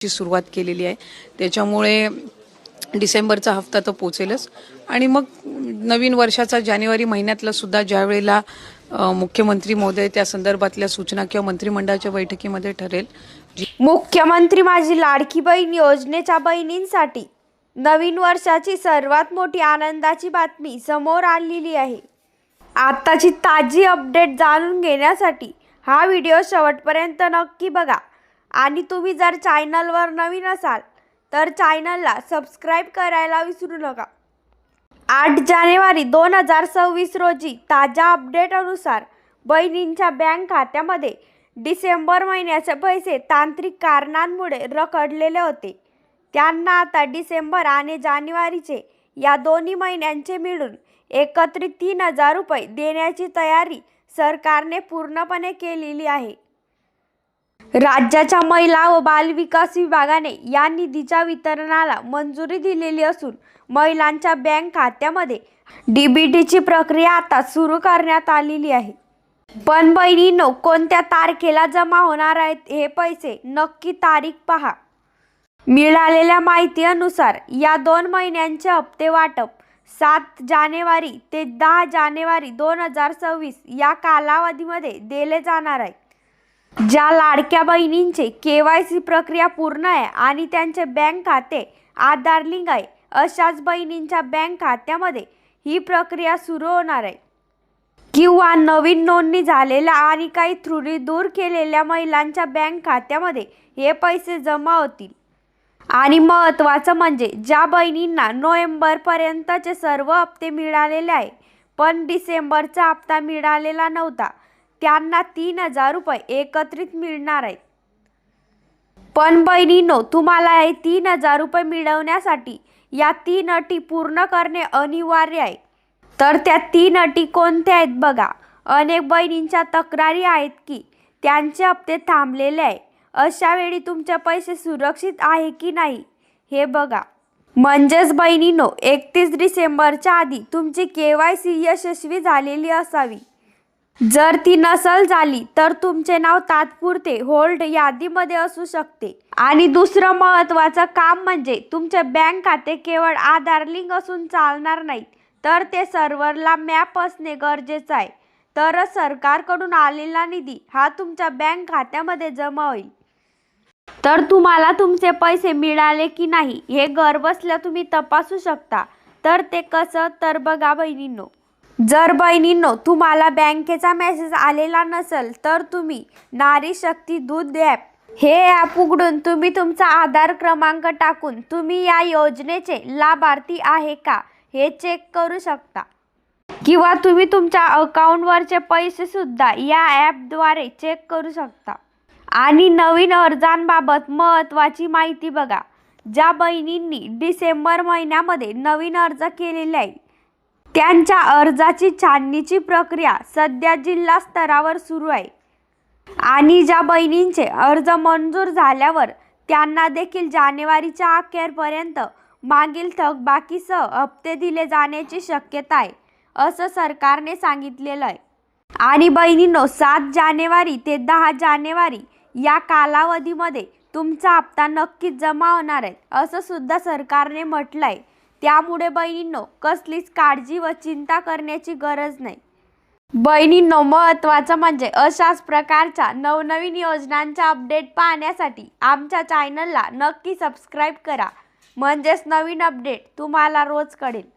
ची सुरुवात केलेली आहे. त्याच्यामुळे डिसेंबरचा हप्ता तर पोचेलच. आणि मग नवीन वर्षाचा जानेवारी महिन्यातला सुद्धा ज्या वेळेला मुख्यमंत्री महोदय त्या संदर्भातल्या सूचना किंवा मंत्रिमंडळाच्या बैठकीमध्ये ठरेल. मुख्यमंत्री माझी लाडकी बहीण योजनेच्या बहिणींसाठी नवीन वर्षाची सर्वात मोठी आनंदाची बातमी समोर आलेली आहे. आत्ताची ताजी अपडेट जाणून घेण्यासाठी हा व्हिडिओ शेवटपर्यंत नक्की बघा. आणि तुम्ही जर चॅनलवर नवीन असाल तर चॅनलला सबस्क्राईब करायला विसरू नका. आठ जानेवारी दोन हजार सव्वीस रोजी ताज्या अपडेटनुसार बहिणींच्या बँक खात्यामध्ये डिसेंबर महिन्याचे पैसे तांत्रिक कारणांमुळे रखडलेले होते. त्यांना आता डिसेंबर आणि जानेवारीचे या दोन्ही महिन्यांचे मिळून एकत्रित तीन हजार रुपये देण्याची तयारी सरकारने पूर्णपणे केलेली आहे. राज्याच्या महिला व बालविकास विभागाने या निधीच्या वितरणाला मंजुरी दिलेली असून महिलांच्या बँक खात्यामध्ये डीबीटीची प्रक्रिया आता सुरू करण्यात आलेली आहे. पण बहिणींनो कोणत्या तारखेला जमा होणार आहेत हे पैसे नक्की तारीख पहा. मिळालेल्या माहितीनुसार या दोन महिन्यांचे हप्ते वाटप सात जानेवारी ते दहा जानेवारी दोन हजार सव्वीस या कालावधीमध्ये दिले जाणार आहे. ज्या लाडक्या बहिणींचे के वाय सी प्रक्रिया पूर्ण आहे आणि त्यांचे बँक खाते आधार लिंक आहे अशाच बहिणींच्या बँक खात्यामध्ये ही प्रक्रिया सुरू होणार आहे. किंवा नवीन नोंदणी झालेल्या आणि काही त्रुटी दूर केलेल्या महिलांच्या बँक खात्यामध्ये हे पैसे जमा होतील. आणि महत्त्वाचं म्हणजे ज्या बहिणींना नोव्हेंबरपर्यंतचे सर्व हप्ते मिळालेले आहे पण डिसेंबरचा हप्ता मिळालेला नव्हता त्यांना तीन हजार रुपये एकत्रित मिळणार आहेत. पण बहिणींनो तुम्हाला हे तीन हजार रुपये मिळवण्यासाठी या तीन अटी पूर्ण करणे अनिवार्य आहे. तर त्या तीन अटी कोणत्या आहेत बघा. अनेक बहिणींच्या तक्रारी आहेत की त्यांचे हप्ते थांबलेले आहे. अशा वेळी तुमचे पैसे सुरक्षित आहे की नाही हे बघा. म्हणजेच बहिणीनो एकतीस डिसेंबरच्या आधी तुमची के वाय सी यशस्वी झालेली असावी. जर ती नसल झाली तर तुमचे नाव तात्पुरते होल्ड यादीमध्ये असू शकते. आणि दुसरं महत्त्वाचं काम म्हणजे तुमचे बँक खाते केवळ आधार लिंक असून चालणार नाही तर ते सर्व्हरला मॅप असणे गरजेचं आहे. तरच सरकारकडून आलेला निधी हा तुमच्या बँक खात्यामध्ये जमा होईल. तर तुम्हाला तुमचे पैसे मिळाले की नाही हे घरबसल्या तुम्ही तपासू शकता. तर ते कसं? तर बघा बहिणींनो. जर बहिणींनो तुम्हाला बँकेचा मेसेज आलेला नसेल तर तुम्ही नारी शक्ती दूध ॲप हे ॲप उघडून तुम्ही तुमचा आधार क्रमांक टाकून तुम्ही या योजनेचे लाभार्थी आहे का हे चेक करू शकता. किंवा तुम्ही तुमच्या अकाउंटवरचे पैसे सुद्धा या ॲपद्वारे चेक करू शकता. आणि नवीन अर्जांबाबत महत्त्वाची माहिती बघा. ज्या बहिणींनी डिसेंबर महिन्यामध्ये नवीन अर्ज केलेले आहे त्यांच्या अर्जाची छाननीची प्रक्रिया सध्या जिल्हा स्तरावर सुरू आहे. आणि ज्या बहिणींचे अर्ज मंजूर झाल्यावर त्यांना देखील जानेवारीच्या अखेरपर्यंत मागील थकबाकीसह हप्ते दिले जाण्याची शक्यता आहे असं सरकारने सांगितलेलं आहे. आणि बहिणींनो सात जानेवारी ते दहा जानेवारी या कालावधीमध्ये तुमचा हप्ता नक्कीच जमा होणार आहे असं सुद्धा सरकारने म्हटलं आहे त्यामुळे बहिणींनो कसलीच काळजी व चिंता करण्याची गरज नाही. बहिणींनो महत्त्वाचं म्हणजे अशाच प्रकारच्या नवनवीन योजनांच्या अपडेट पाहण्यासाठी आमच्या चॅनलला नक्की सबस्क्राईब करा. म्हणजेच नवीन अपडेट तुम्हाला रोज कळेल.